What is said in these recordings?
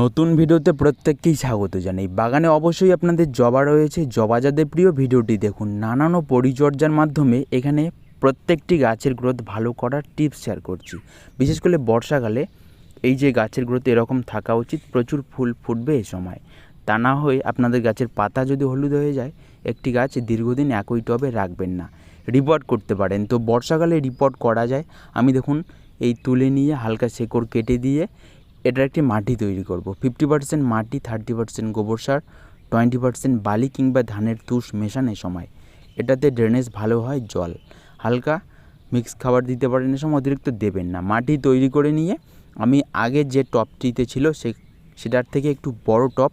নতুন ভিডিওতে প্রত্যেককেই স্বাগত জানাই। বাগানে অবশ্যই আপনাদের জবা রয়েছে। জবা যাদের প্রিয়, ভিডিওটি দেখুন। নানান পরিচর্যার মাধ্যমে এখানে প্রত্যেকটি গাছের গ্রোথ ভালো করার টিপস শেয়ার করছি। বিশেষ করে বর্ষাকালে এই যে গাছের গ্রোথ এরকম থাকা উচিত, প্রচুর ফুল ফুটবে এই সময়। তা না হয়ে আপনাদের গাছের পাতা যদি হলুদ হয়ে যায়, একটি গাছ দীর্ঘদিন একই টবে রাখবেন না। রিপোর্ট করতে পারেন। তো বর্ষাকালে রিপোর্ট করা যায়। আমি দেখুন, এই তুলে নিয়ে হালকা শেকড় কেটে দিয়ে এটার একটি মাটি তৈরি করব। ফিফটি পার্সেন্ট মাটি থার্টি পার্সেন্ট গোবর সার টোয়েন্টি পার্সেন্ট বালি কিংবা ধানের তুষ মেশানো সময়। এটাতে ড্রেনেজ ভালো হয় জল। হালকা মিক্স খাবার দিতে পারেন এ সময়, অতিরিক্ত দেবেন না। মাটি তৈরি করে নিয়ে আমি আগে যে টপটিতে ছিল সে, সেটার থেকে একটু বড় টপ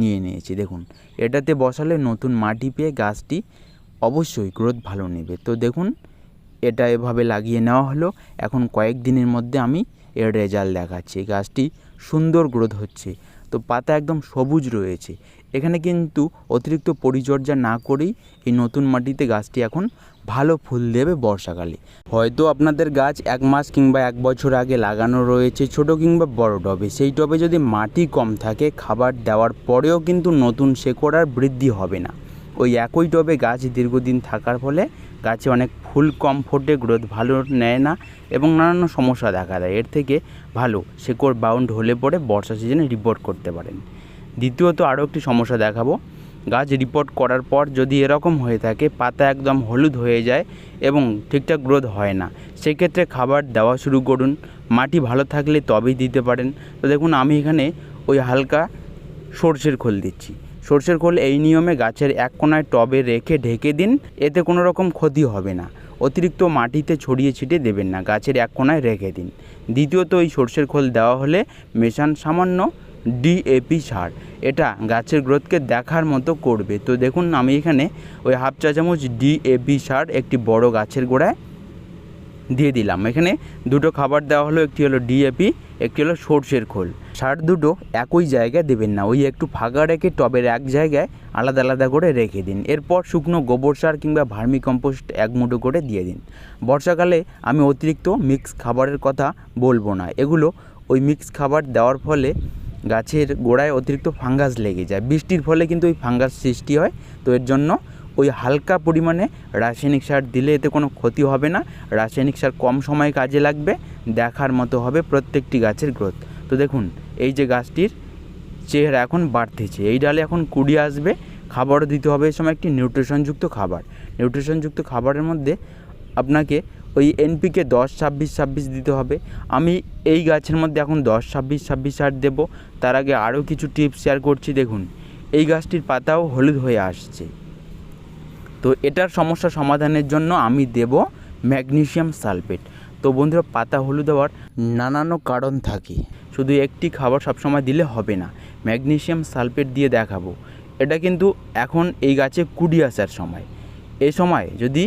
নিয়ে নিয়েছি। দেখুন, এটাতে বসালে নতুন মাটি পেয়ে গাছটি অবশ্যই গ্রোথ ভালো নেবে। তো দেখুন, এটা এভাবে লাগিয়ে নেওয়া হলো। এখন কয়েক দিনের মধ্যে আমি এর রেজাল্ট দেখাচ্ছে। গাছটি সুন্দর গ্রোথ হচ্ছে। তো পাতা একদম সবুজ রয়েছে। এখানে কিন্তু অতিরিক্ত পরিচর্যা না করেই এই নতুন মাটিতে গাছটি এখন ভালো ফুল দেবে বর্ষাকালে। হয়তো আপনাদের গাছ এক মাস কিংবা এক বছর আগে লাগানো রয়েছে ছোট কিংবা বড় টবে। সেই টবে যদি মাটি কম থাকে, খাবার দেওয়ার পরেও কিন্তু নতুন শেকড় আর বৃদ্ধি হবে না। ওই একই টবে গাছ দীর্ঘদিন থাকার ফলে গাছে অনেক ফুল কম ফোটে, গ্রোথ ভালো নেয় না এবং নানান সমস্যা দেখা দেয়। এর থেকে ভালো, শেকড় বাউন্ড হলে পরে বর্ষা সিজনে রিপোর্ট করতে পারেন। দ্বিতীয়ত আরও একটি সমস্যা দেখাবো। গাছ রিপোর্ট করার পর যদি এরকম হয়ে থাকে, পাতা একদম হলুদ হয়ে যায় এবং ঠিকঠাক গ্রোথ হয় না, সেক্ষেত্রে খাবার দেওয়া শুরু করুন। মাটি ভালো থাকলে তবেই দিতে পারেন। তো দেখুন, আমি এখানে ওই হালকা সর্ষের খোল দিচ্ছি। সর্ষের খোল এই নিয়মে গাছের এক কোনায় টবে রেখে ঢেকে দিন, এতে কোনো রকম ক্ষতি হবে না। অতিরিক্ত মাটিতে ছড়িয়ে ছিটিয়ে দেবেন না, গাছের এক কোনায় রেখে দিন। দ্বিতীয়ত, এই সর্ষের খোল দেওয়া হলে মেশান সামান্য ডিএপি সার। এটা গাছের গ্রোথকে দেখার মতো করবে। তো দেখুন, আমি এখানে ওই হাফ চা চামচ ডিএপি সার একটি বড় গাছের গোড়ায় দিয়ে দিলাম। এখানে দুটো খাবার দেওয়া হলো, একটি হলো ডিএপি, একটি হলো সর্ষের খোল। সার দুটো একই জায়গায় দেবেন না। ওই একটু ফাঁকা রেখে টবের এক জায়গায় আলাদা আলাদা করে রেখে দিন। এরপর শুকনো গোবর সার কিংবা ভার্মি কম্পোস্ট এক মুঠো করে দিয়ে দিন। বর্ষাকালে আমি অতিরিক্ত মিক্স খাবারের কথা বলব না। এগুলো ওই মিক্স খাবার দেওয়ার ফলে গাছের গোড়ায় অতিরিক্ত ফাঙ্গাস লেগে যায়। বৃষ্টির ফলে কিন্তু ওই ফাঙ্গাস সৃষ্টি হয়। তো এর জন্য ওই হালকা পরিমাণে রাসায়নিক সার দিলে এতে কোনো ক্ষতি হবে না। রাসায়নিক সার কম সময়ে কাজে লাগবে। দেখার মতো হবে প্রত্যেকটি গাছের গ্রোথ তো দেখুন, এই যে গাছটির চেহারা এখন বাড়তেছে। এই ডালে এখন কুড়ি আসবে, খাবারও দিতে হবে। এই সময় একটি নিউট্রিশনযুক্ত খাবার। নিউট্রিশনযুক্ত খাবারের মধ্যে আপনাকে ওই এনপিকে দশ, ছাব্বিশ ছাব্বিশ দিতে হবে। আমি এই গাছের মধ্যে এখন দশ, ছাব্বিশ ছাব্বিশ সার দেবো। তার আগে আরও কিছু টিপস শেয়ার করছি। দেখুন, এই গাছটির পাতাও হলুদ হয়ে আসছে। তো এটার সমস্যা সমাধানের জন্য আমি দেব ম্যাগনেসিয়াম সালফেট। তো বন্ধুরা, পাতা হলুদ হওয়ার নানান কারণ থাকে। শুধু একটি খাবার সবসময় দিলে হবে না। ম্যাগনেসিয়াম সালফেট দিয়ে দেখাবো। এটা কিন্তু এখন এই গাছে কুড়ি আসার সময়। এ সময় যদি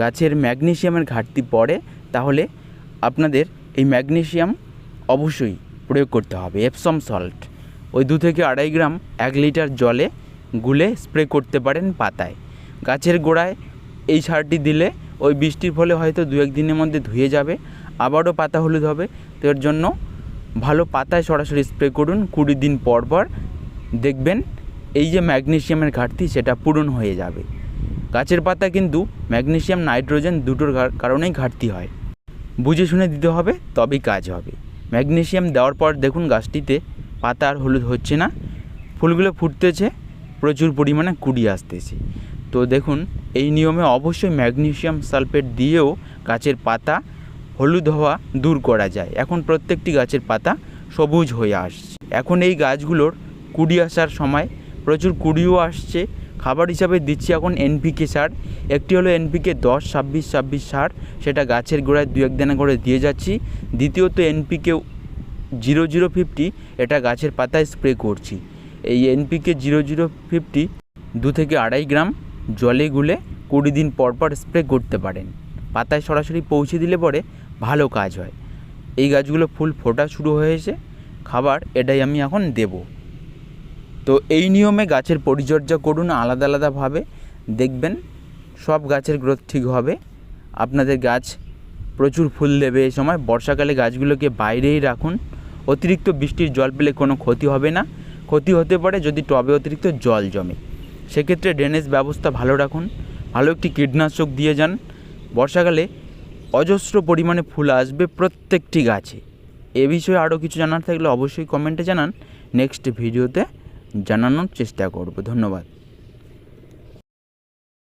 গাছের ম্যাগনেসিয়ামের ঘাটতি পড়ে, তাহলে আপনাদের এই ম্যাগনেসিয়াম অবশ্যই প্রয়োগ করতে হবে এপসম সল্ট ওই দু থেকে আড়াই গ্রাম এক লিটার জলে গুলে স্প্রে করতে পারেন পাতায়। গাছের গোড়ায় এই সারটি দিলে ওই বৃষ্টির ফলে হয়তো দু এক দিনের মধ্যে ধুয়ে যাবে, আবারও পাতা হলুদ হবে। তো এর জন্য ভালো পাতায় সরাসরি স্প্রে করুন, কুড়ি দিন পর পর। দেখবেন এই যে ম্যাগনেসিয়ামের ঘাটতি, সেটা পূরণ হয়ে যাবে। গাছের পাতা কিন্তু ম্যাগনেসিয়াম নাইট্রোজেন দুটোর কারণেই ঘাটতি হয়। বুঝে শুনে দিতে হবে, তবেই কাজ হবে। ম্যাগনেসিয়াম দেওয়ার পর দেখুন গাছটিতে পাতা আর হলুদ হচ্ছে না। ফুলগুলো ফুটতেছে, প্রচুর পরিমাণে কুড়ি আসতেছে। তো দেখুন, এই নিয়মে অবশ্যই ম্যাগনেসিয়াম সালফেট দিয়েও গাছের পাতা হলুদ হওয়া দূর করা যায়। এখন প্রত্যেকটি গাছের পাতা সবুজ হয়ে আসছে। এখন এই গাছগুলোর কুড়ি আসার সময় প্রচুর কুড়িও আসছে। খাবার হিসাবে দিচ্ছি এখন এনপিকে সার। একটি হলো এনপিকে দশ, ছাব্বিশ ছাব্বিশ সার। সেটা গাছের গোড়ায় দু এক দানা করে দিয়ে যাচ্ছি। দ্বিতীয়ত এনপিকে জিরো জিরো ফিফটি, এটা গাছের পাতায় স্প্রে করছি। এই এনপিকে জিরো জিরো ফিফটি দু থেকে আড়াই গ্রাম জলে গুলে কুড়ি দিন পর পর স্প্রে করতে পারেন। পাতায় সরাসরি পৌঁছে দিলে পরে ভালো কাজ হয়। এই গাছগুলো ফুল ফোটা শুরু হয়েছে, খাবার এটাই আমি এখন দেবো। তো এই নিয়মে গাছের পরিচর্যা করুন আলাদা আলাদাভাবে দেখবেন সব গাছের গ্রোথ ঠিক হবে। আপনাদের গাছ প্রচুর ফুল দেবে এই সময়। বর্ষাকালে গাছগুলোকে বাইরেই রাখুন। অতিরিক্ত বৃষ্টির জল পেলে কোনো ক্ষতি হবে না। ক্ষতি হতে পারে যদি টবে অতিরিক্ত জল জমে। সেক্ষেত্রে ড্রেনেজ ব্যবস্থা ভালো রাখুন। ভালো একটি কীটনাশক দিয়ে যান। বর্ষাকালে অজস্র পরিমাণে ফুল আসবে প্রত্যেকটি গাছে। এ বিষয়ে আরও কিছু জানার থাকলে অবশ্যই কমেন্টে জানান। নেক্সট ভিডিওতে জানানোর চেষ্টা করব। ধন্যবাদ।